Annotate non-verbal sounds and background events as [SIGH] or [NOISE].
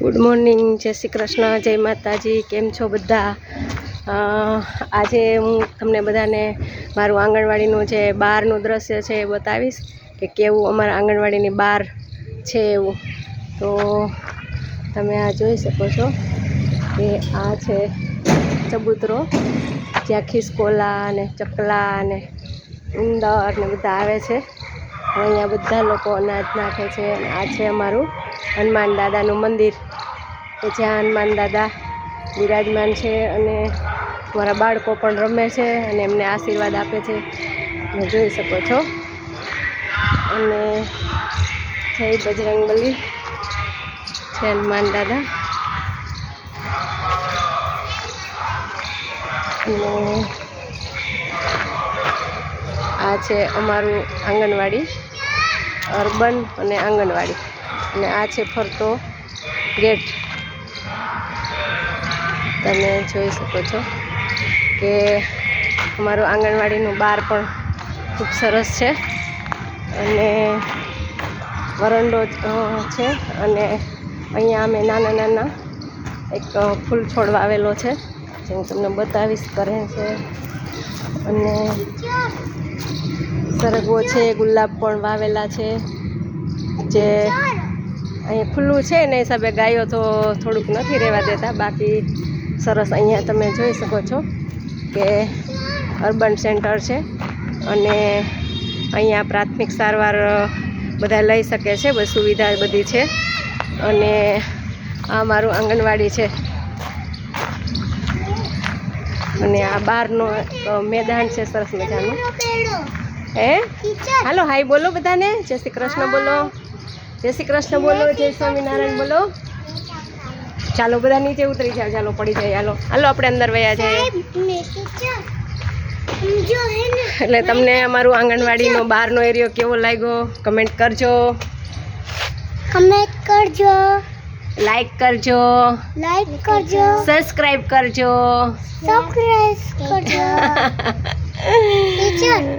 Good morning, જય શ્રી કૃષ્ણ, જય માતાજી, કેમ છો બધા? આજે હું તમને બધાને મારું આંગણવાડીનું જે બહારનું દ્રશ્ય છે એ બતાવીશ કે કેવું અમારા આંગણવાડીની બહાર છે એવું. તો તમે આ જોઈ શકો છો કે આ છે ચબૂતરો જ્યાં ખિસકોલા અને ચકલા અને ઉંદર ને બધા આવે છે. અહીંયા બધા લોકો અનાજ નાખે છે અને આ છે અમારું હનુમાન દાદાનું મંદિર. કે જ્યાં હનુમાન દાદા બિરાજમાન છે અને મારા બાળકો પણ રમે છે અને એમને આશીર્વાદ આપે છે. તમે જોઈ શકો છો. અને જય બજરંગબલી. છે હનુમાન દાદા. અને આ છે અમારું આંગણવાડી, અર્બન અને આંગણવાડી. અને આ છે ફરતો ગેટ. તમે જોઈ શકો છો કે અમારું આંગણવાડીનું બાર પણ ખૂબ સરસ છે અને વરંડો છે અને અહીંયા અમે નાના નાના એક ફૂલ છોડ વાવેલો છે જે હું તમને બતાવીશ કરે છે. અને સરગવો છે, ગુલાબ પણ વાવેલા છે, જે અહીં ખુલ્લું છે ને હિસાબે ગાયો તો થોડુંક નથી રહેવા દેતા. બાકી સરસ અહીંયા તમે જોઈ શકો છો કે અર્બન સેન્ટર છે અને અહીંયા પ્રાથમિક સારવાર બધા લઈ શકે છે બધી સુવિધા બધી છે. અને આ મારું આંગણવાડી છે. અને આ બહારનો મેદાન છે, સરસ મજાનું. હે? હાલો, હાય બોલો બધાને. જય શ્રી કૃષ્ણ બોલો. જય શ્રી કૃષ્ણ બોલો જય સ્વામિનારાયણ બોલો. ચાલો બધા નીચે ઉતરી જાઓ. ચાલો પડી જાય હાલો હાલો આપણે અંદર વયા જઈએ. એટલે તમને અમારું આંગણવાડીનો બહારનો એરિયો કેવો લાગ્યો? કમેન્ટ કરજો. કમેન્ટ કરજો. લાઈક કરજો. લાઈક કરજો. સબસ્ક્રાઈબ કરજો. સબસ્ક્રાઇબ કરજો. [LAUGHS]